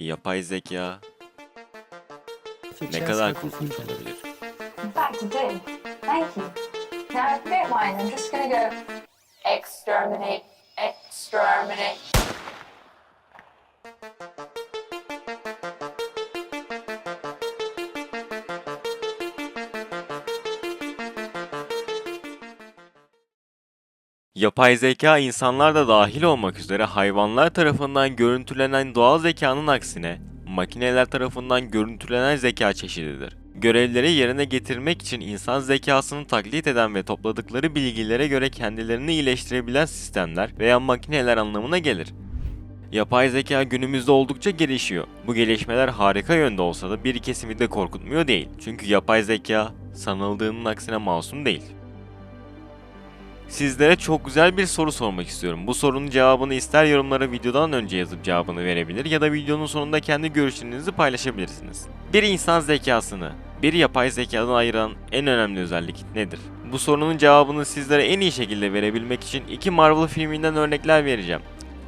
Yapay zeka ne kadar korkunç olabilir? In fact, I do. Thank you. Now, if you don't mind, I'm just going to go exterminate, exterminate. Yapay zeka insanlar da dahil olmak üzere hayvanlar tarafından görüntülenen doğal zekanın aksine makineler tarafından görüntülenen zeka çeşididir. Görevleri yerine getirmek için insan zekasını taklit eden ve topladıkları bilgilere göre kendilerini iyileştirebilen sistemler veya makineler anlamına gelir. Yapay zeka günümüzde oldukça gelişiyor. Bu gelişmeler harika yönde olsa da bir kesimi de korkutmuyor değil. Çünkü yapay zeka sanıldığının aksine masum değil. Sizlere çok güzel bir soru sormak istiyorum. Bu sorunun cevabını ister yorumlara videodan önce yazıp cevabını verebilir ya da videonun sonunda kendi görüşlerinizi paylaşabilirsiniz. Bir insan zekasını bir yapay zekadan ayıran en önemli özellik nedir? Bu sorunun cevabını sizlere en iyi şekilde verebilmek için iki Marvel filminden örnekler vereceğim.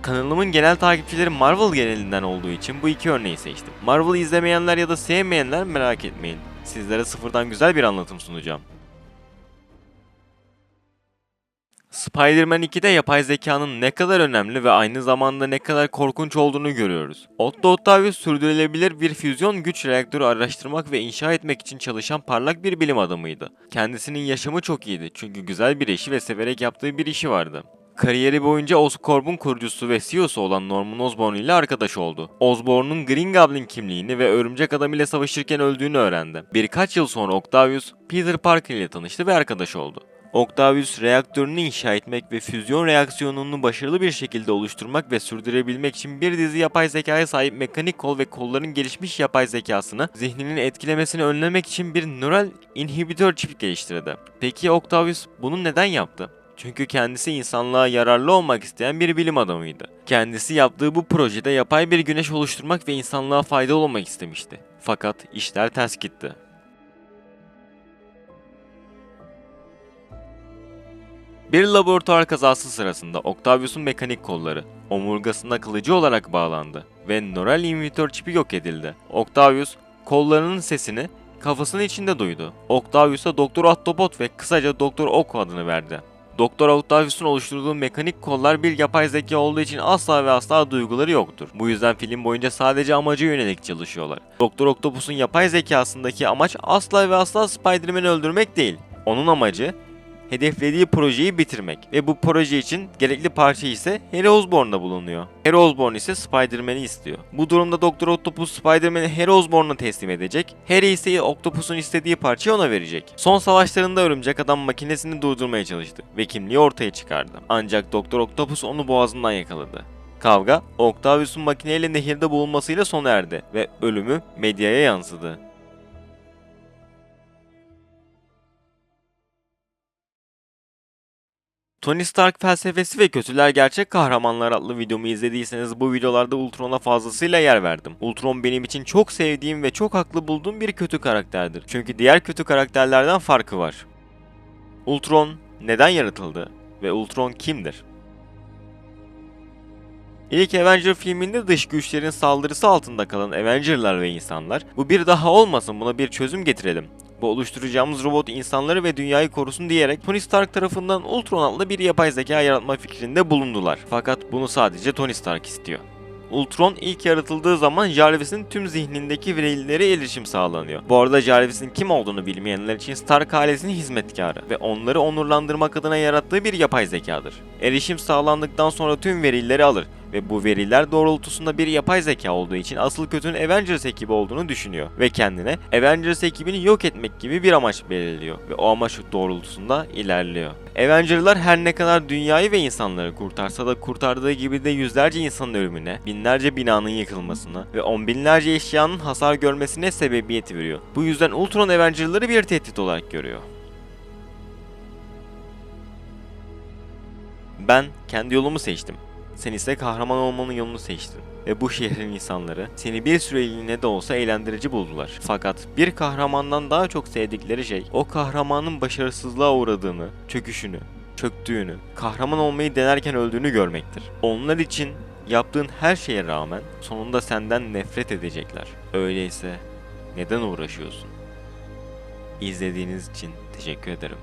Kanalımın genel takipçileri Marvel genelinden olduğu için bu iki örneği seçtim. Marvel'ı izlemeyenler ya da sevmeyenler merak etmeyin. Sizlere sıfırdan güzel bir anlatım sunacağım. Spider-Man 2'de yapay zekanın ne kadar önemli ve aynı zamanda ne kadar korkunç olduğunu görüyoruz. Otto Octavius sürdürülebilir bir füzyon güç reaktörü araştırmak ve inşa etmek için çalışan parlak bir bilim adamıydı. Kendisinin yaşamı çok iyiydi çünkü güzel bir eşi ve severek yaptığı bir işi vardı. Kariyeri boyunca Oscorp'un kurucusu ve CEO'su olan Norman Osborn ile arkadaş oldu. Osborn'un Green Goblin kimliğini ve Örümcek Adam ile savaşırken öldüğünü öğrendi. Birkaç yıl sonra Octavius, Peter Parker ile tanıştı ve arkadaş oldu. Octavius reaktörünü inşa etmek ve füzyon reaksiyonunu başarılı bir şekilde oluşturmak ve sürdürebilmek için bir dizi yapay zekaya sahip mekanik kol ve kolların gelişmiş yapay zekasını zihninin etkilemesini önlemek için bir nöral inhibitör çip geliştirdi. Peki Octavius bunu neden yaptı? Çünkü kendisi insanlığa yararlı olmak isteyen bir bilim adamıydı. Kendisi yaptığı bu projede yapay bir güneş oluşturmak ve insanlığa faydalı olmak istemişti. Fakat işler ters gitti. Bir laboratuvar kazası sırasında Octavius'un mekanik kolları omurgasına kılıcı olarak bağlandı ve nöral inhibitör çipi yok edildi. Octavius kollarının sesini kafasının içinde duydu. Octavius'a Doktor Autobot ve kısaca Doktor Ok adını verdi. Doktor Octavius'un oluşturduğu mekanik kollar bir yapay zeka olduğu için asla ve asla duyguları yoktur. Bu yüzden film boyunca sadece amaca yönelik çalışıyorlar. Doktor Octopus'un yapay zekasındaki amaç asla ve asla Spider-Man'i öldürmek değil. Onun amacı hedeflediği projeyi bitirmek ve bu proje için gerekli parça ise Harry Osborn'da bulunuyor. Harry Osborn ise Spider-Man'i istiyor. Bu durumda Doktor Octopus Spider-Man'i Harry Osborn'a teslim edecek. Harry ise Octopus'un istediği parçayı ona verecek. Son savaşlarında Örümcek Adam makinesini durdurmaya çalıştı ve kimliği ortaya çıkardı. Ancak Doktor Octopus onu boğazından yakaladı. Kavga, Octavius'un makineyle nehirde bulunmasıyla sona erdi ve ölümü medyaya yansıdı. Tony Stark felsefesi ve kötüler gerçek kahramanlar adlı videomu izlediyseniz bu videolarda Ultron'a fazlasıyla yer verdim. Ultron benim için çok sevdiğim ve çok haklı bulduğum bir kötü karakterdir. Çünkü diğer kötü karakterlerden farkı var. Ultron neden yaratıldı ve Ultron kimdir? İlk Avenger filminde dış güçlerin saldırısı altında kalan Avenger'lar ve insanlar bu bir daha olmasın buna bir çözüm getirelim. Bu oluşturacağımız robot insanları ve dünyayı korusun diyerek Tony Stark tarafından Ultron adlı bir yapay zeka yaratma fikrinde bulundular. Fakat bunu sadece Tony Stark istiyor. Ultron ilk yaratıldığı zaman Jarvis'in tüm zihnindeki verilere erişim sağlanıyor. Bu arada Jarvis'in kim olduğunu bilmeyenler için Stark ailesinin hizmetkarı ve onları onurlandırmak adına yarattığı bir yapay zekadır. Erişim sağlandıktan sonra tüm verileri alır ve bu veriler doğrultusunda bir yapay zeka olduğu için asıl kötünün Avengers ekibi olduğunu düşünüyor ve kendine Avengers ekibini yok etmek gibi bir amaç belirliyor ve o amaç doğrultusunda ilerliyor. Avenger'lar her ne kadar dünyayı ve insanları kurtarsa da kurtardığı gibi de yüzlerce insanın ölümüne, binlerce binanın yıkılmasına ve on binlerce eşyanın hasar görmesine sebebiyet veriyor. Bu yüzden Ultron Avenger'ları bir tehdit olarak görüyor. Ben kendi yolumu seçtim. Sen ise kahraman olmanın yolunu seçtin. Ve bu şehrin insanları seni bir süreliğine de olsa eğlendirici buldular. Fakat bir kahramandan daha çok sevdikleri şey o kahramanın başarısızlığa uğradığını, çöküşünü, çöktüğünü, kahraman olmayı denerken öldüğünü görmektir. Onlar için Yaptığın her şeye rağmen sonunda senden nefret edecekler. Öyleyse neden uğraşıyorsun? İzlediğiniz için teşekkür ederim.